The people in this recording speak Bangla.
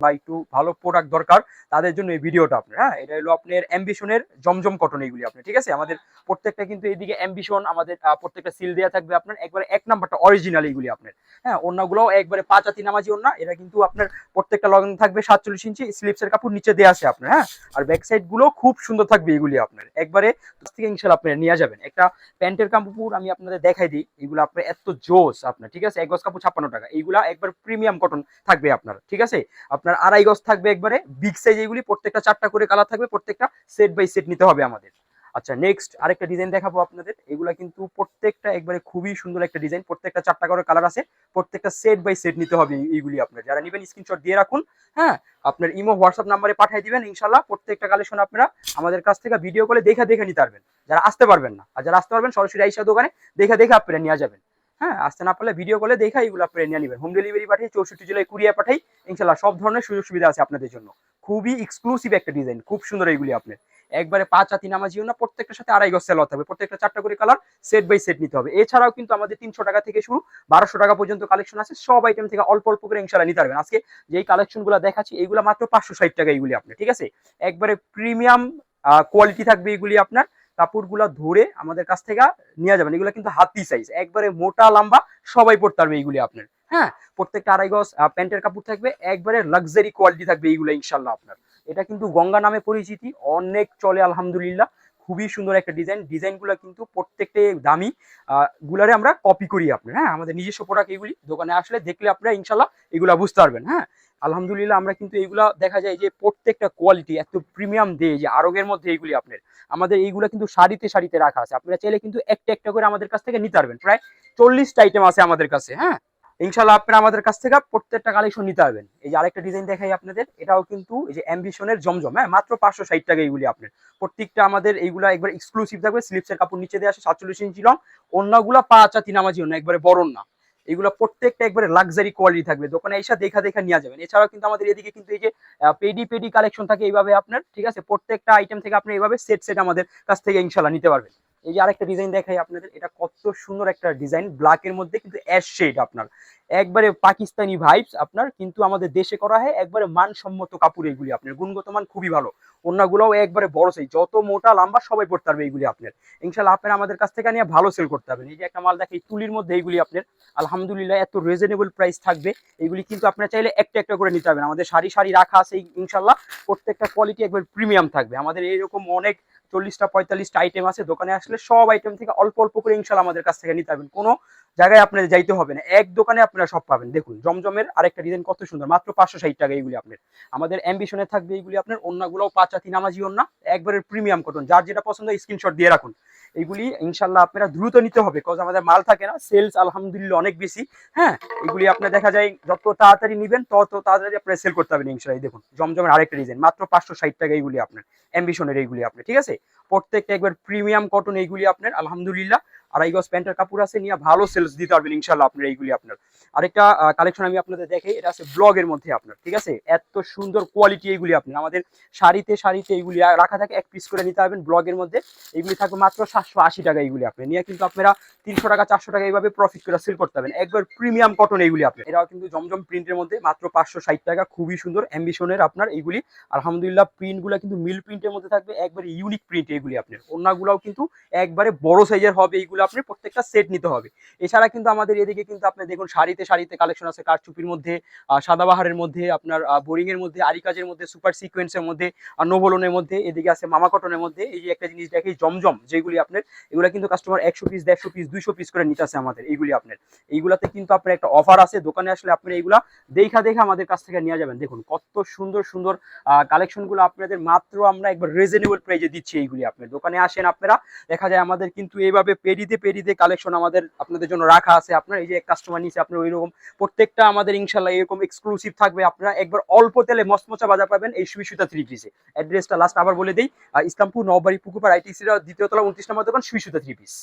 বা একটু ভালো প্রোডাক্ট দরকার, তাদের জন্য এই ভিডিওটা আপনার হ্যাঁ? এটা হলো আপনার অ্যাম্বিশনের জমজম কটন এইগুলি আপনি ঠিক আছে? আমাদের প্রত্যেকটা কিন্তু এইদিকে অ্যাম্বিশন আমাদের প্রত্যেকটা সিল দেওয়া থাকবে আপনার, একবারে এক নাম্বারটা অরিজিনাল এইগুলি আপনার হ্যাঁ? অন্যগুলোও একবারে পাঁচ হাতি নামাজি ওন্না এটা কিন্তু আপনার প্রত্যেকটা লগন থাকবে সাতচল্লিশ ইঞ্চি স্লিপসের কাপড় নিচে দেওয়া আছে আপনার হ্যাঁ? আর ব্যাক সাইডগুলো খুব সুন্দর থাকবে এগুলি আপনার, একবারে থেকে ইনশাল্লাহ আপনি নিয়ে যাবেন। একটা প্যান্টের কাপড় আমি আপনাদের দেখাই দিই এগুলো আপনার এত জোস আপনার, ঠিক আছে? এক গজ কাপড় ছাপ্পান্ন টাকা, এইগুলা একবার প্রিমিয়াম কটন থাকবে আপনার, ঠিক আছে? আপনার আড়াই গজ থাকবে একবারে বিগ সাইজ এইগুলি প্রত্যেকটা চারটা করে কালার থাকবে, প্রত্যেকটা সেট বাই সেট নিতে হবে আমাদের। আচ্ছা নেক্সট আরেকটা ডিজাইন দেখাবো আপনাদের। এগুলা কিন্তু প্রত্যেকটা একবারে খুবই সুন্দর একটা ডিজাইন প্রত্যেকটা চারটা করে কালার আছে, প্রত্যেকটা সেট বাই সেট নিতে হবে এইগুলি আপনার। যারা নেবেন স্ক্রিনশট দিয়ে রাখুন হ্যাঁ? আপনার ইমো হোয়াটসঅ্যাপ নাম্বারে পাঠিয়ে দিবেন ইনশাল্লাহ প্রত্যেকটা কালেকশন আপনারা আমাদের কাছ থেকে ভিডিও করে দেখে দেখে নিতে পারবেন। যারা আসতে পারবেন না, আর যারা আসতে পারবেন, সরাসরি আইসা দোকানে দেখে দেখে আপনারা নিয়ে যাবেন। হ্যাঁ আসতে না পারলে ভিডিও কলে দেখা এগুলো আপনারা নিয়ে নেবেন। হোম ডেলিভারি পাঠিয়ে চৌষট্টি জেলায় কুরিয়ার পাঠাই, ইনশাল্লাহ সব ধরনের সুযোগ সুবিধা আছে আপনাদের জন্য। খুবই এক্সক্লুসিভ একটা ডিজাইন খুব সুন্দর এইগুলি আপনার। একবারে পাঁচ হাতি নামাজিও না, প্রত্যেকটার সাথে আড়াই গজ সেল হতে হবে, প্রত্যেকটা চারটা করে কালার সেট বাই সেট নিতে হবে। এছাড়াও কিন্তু আমাদের তিনশো টাকা থেকে শুরু, বারোশো টাকা পর্যন্ত কালেকশন আছে, সব আইটেম থেকে অল্প অল্প করে ইনশাল্লাহ নিতে পারবেন। আজকে যেই কালেকশনগুলো দেখাচ্ছি, এইগুলো মাত্র পাঁচশো ষাট টাকা এইগুলি আপনার, ঠিক আছে? একবারে প্রিমিয়াম কোয়ালিটি থাকবে এইগুলি আপনার। কাপড়গুলো ধরে আমাদের কাছ থেকে নিয়ে যাবেন। এগুলো কিন্তু হাতি সাইজ একবারে মোটা, লম্বা, সবাই পড়তে পারবে এইগুলি আপনার। হ্যাঁ? প্রত্যেকটা আড়াই গজ প্যান্টের কাপড় থাকবে, একবারে লাক্সারি কোয়ালিটি থাকবে এইগুলো ইনশাল্লাহ আপনার। এটা কিন্তু গঙ্গা নামে পরিচিতি, অনেক চলে আলহামদুলিল্লাহ। খুবই সুন্দর একটা ডিজাইন ডিজাইনগুলো কিন্তু প্রত্যেকটা দামি। গুলারে আমরা কপি করি আপনার হ্যাঁ? আমাদের নিজস্ব প্রোডাক্ট এগুলি দোকানে আসলে দেখলে আপনারা ইনশাল্লাহ এগুলা বুঝতে পারবেন হ্যাঁ? আলহামদুলিল্লাহ আমরা কিন্তু এইগুলা দেখা যায় যে প্রত্যেকটা কোয়ালিটি এত প্রিমিয়াম দিয়ে যে আরোগের মধ্যে এইগুলি আপনার। আমাদের এইগুলা কিন্তু শাড়িতে শাড়িতে রাখা আছে। আপনারা চাইলে কিন্তু একটা একটা করে আমাদের কাছ থেকে নিতে পারবেন। প্রায় চল্লিশটা আইটেম আছে আমাদের কাছে হ্যাঁ? ইনশাল্লাহ আপনারা আমাদের কাছ থেকে প্রত্যেকটা কালেকশন নিতে পারবেন। এই যে আরেকটা ডিজাইন দেখাই আপনাদের, এটাও কিন্তু এই যে অ্যাম্বিশনের জমজম হ্যাঁ? মাত্র পাঁচশো ষাট টাকা এইগুলি আপনার। প্রত্যেকটা আমাদের এইগুলা একবার এক্সক্লুসিভ থাকবে। স্লিপসের কাপড় নিচে দিয়ে আসে সাতচল্লিশ ইঞ্চি লং অন্যগুলা পাঁচ আর তিনামাজি অন্য একবারে বড় না এগুলো প্রত্যেকটা একবারে লাক্সারি কোয়ালিটি থাকবে। দোকানে এসে দেখা দেখা নিয়ে যাবেন। এছাড়াও কিন্তু আমাদের এদিকে কিন্তু এই যে পেডি পেডি কালেকশন থাকে এইভাবে আপনার, ঠিক আছে? প্রত্যেকটা আইটেম থেকে আপনি এইভাবে সেট সেট আমাদের কাছ থেকে ইনশাল্লাহ নিতে পারবেন। এই যে আরেকটা ডিজাইন দেখাই আপনাদের, এটা কত সুন্দর একটা ডিজাইন ব্ল্যাক এর মধ্যে কিন্তু অ্যাশ শেড আপনার। একবারে পাকিস্তানি ভাইবস আপনার, কিন্তু আমাদের দেশে করা হয় একবারে মানসম্মত কাপড় এগুলি আপনার। গুণগত মান খুবই ভালো। অন্যগুলোও একবারে বড় সাইজ যত মোটা, লম্বা, সবাই পড়তে পারবে এইগুলি আপনার। ইনশাল্লাহ আপনারা আমাদের কাছ থেকে নিয়ে ভালো সেল করতে পারবেন। এই যে একটা মাল দেখে এই তুলির মধ্যে এইগুলি আপনার। আলহামদুলিল্লাহ, এত রিজনেবল প্রাইস থাকবে। এগুলি কিন্তু আপনারা চাইলে একটা একটা করে নিতে পারবেন। আমাদের সারি সারি রাখা আছে ইনশাল্লাহ প্রত্যেকটা কোয়ালিটি একবার প্রিমিয়াম থাকবে। আমাদের এইরকম অনেক চল্লিশটা, পঁয়তাল্লিশটা আইটেম আছে, দোকানে আসলে সব আইটেম থেকে অল্প অল্প করে ইনশাল্লাহ আমাদের কাছ থেকে নিতে পারবেন। কোনো জায়গায় আপনাদের যাইতে হবে না। এক দোকানে আপনারা সব পাবেন। দেখুন, জমজমের আরেকটা ডিজাইন কত সুন্দর। মাত্র পাঁচশো ষাট টাকা এইগুলি আপনার। আমাদের অ্যাম্বিশনে থাকবে এইগুলি আপনার। অন্যগুলোও পাঁচ তিন নামাজি অন্য একবারে প্রিমিয়াম কটন যার যেটা পছন্দ স্ক্রিনশট দিয়ে রাখুন। এইগুলি ইনশাল্লাহ আপনারা দ্রুত নিতে হবে কজ আমাদের মাল থাকে না সেলস আলহামদুলিল্লাহ অনেক বেশি। হ্যাঁ এগুলি আপনার দেখা যায়, যত তাড়াতাড়ি নেবেন, তত তাড়াতাড়ি আপনার সেল করতে পারবেন ইনশাল্লাহ। দেখুন, জমজমের আরেকটা ডিজাইন মাত্র পাঁচশো ষাট টাকা এইগুলি আপনার অ্যাম্বিশনের এইগুলি আপনার, ঠিক আছে? প্রত্যেকটা একবার প্রিমিয়াম কটন এইগুলি আপনার, আলহামদুলিল্লাহ। আড়াই গজ প্যান্টের কাপড় আছে, নিয়ে ভালো সেলস দিতে পারবেন ইনশাল্লাহ আপনার এইগুলি আপনার। আরেকটা কালেকশন আমি আপনাদের দেখাই, এটা আছে ব্লগের মধ্যে আপনার, ঠিক আছে? এত সুন্দর কোয়ালিটি এইগুলি আপনার। আমাদের শাড়িতে শাড়িতে এইগুলি রাখা থাকে, এক পিস করে নিতে পারবেন ব্লগের মধ্যে। এইগুলি থাকবে মাত্র সাতশো আশি টাকা এইগুলি আপনি নিয়ে কিন্তু আপনারা তিনশো টাকা, চারশো টাকা এইভাবে প্রফিট করে সেল করতে পারবেন। একবার প্রিমিয়াম কটন এইগুলি আপনি এরাও কিন্তু জমজম প্রিন্টের মধ্যে মাত্র পাঁচশো ষাট টাকা, খুবই সুন্দর অ্যাম্বিশনের আপনার এইগুলি। আলহামদুলিল্লাহ প্রিন্টগুলো কিন্তু মিল প্রিন্টের মধ্যে থাকবে, একবারে ইউনিক প্রিন্ট এইগুলি আপনার। অন্যগুলোও কিন্তু একবারে বড় সাইজের হবে এইগুলো। আপনি প্রত্যেকটা সেট নিতে হবে। এছাড়া কিন্তু আমাদের এদিকে কিন্তু আপনি দেখুন, শাড়িতে শাড়িতে কালেকশন আছে, কারচুপির মধ্যে সাদাবাহারের মধ্যে, আপনার বোরিং এর মধ্যে, আরিকাজের মধ্যে সুপার সিকোয়েন্সের মধ্যে নোবলনের মধ্যে, এদিকে আছে মামা কটনের মধ্যে, এই যে একটা জিনিস দেখি জমজম, যেগুলি আপনার, এগুলো কিন্তু কাস্টমার একশো পিস দেড়শো পিস দুইশো পিস করে নিতে আছে আমাদের এইগুলি আপনার। এইগুলাতে কিন্তু আপনার একটা অফার আছে, দোকানে আসলে আপনি এইগুলা দেখা দেখা আমাদের কাছ থেকে নিয়ে যাবেন। দেখুন, কত সুন্দর সুন্দর কালেকশনগুলো আপনাদের মাত্র আমরা একবার রিজনেবল প্রাইজে দিচ্ছি এইগুলি আপনার। দোকানে আসেন আপনারা, দেখা যায় আমাদের কিন্তু এইভাবে পেরিতে পেরিতে কালেকশন আমাদের আপনাদের জন্য রাখা আছে। আপনার এই যে কাস্টমার নিচে আপনার ওইরকম প্রত্যেকটা আমাদের ইনশাল্লাহ এরকম এক্সক্লুসিভ থাকবে। আপনারা একবার অল্প তেলে মচমচা বাজার পাবেন এই সুইসুতা থ্রি পিসে অ্যাড্রেসটা লাস্ট আবার বলে দিই ইসলামপুর নবাড়ি পুকুর আইটিসিরা দ্বিতীয় তলা, উনত্রিশ নম্বর দোকান সুইসুতা থ্রি পিস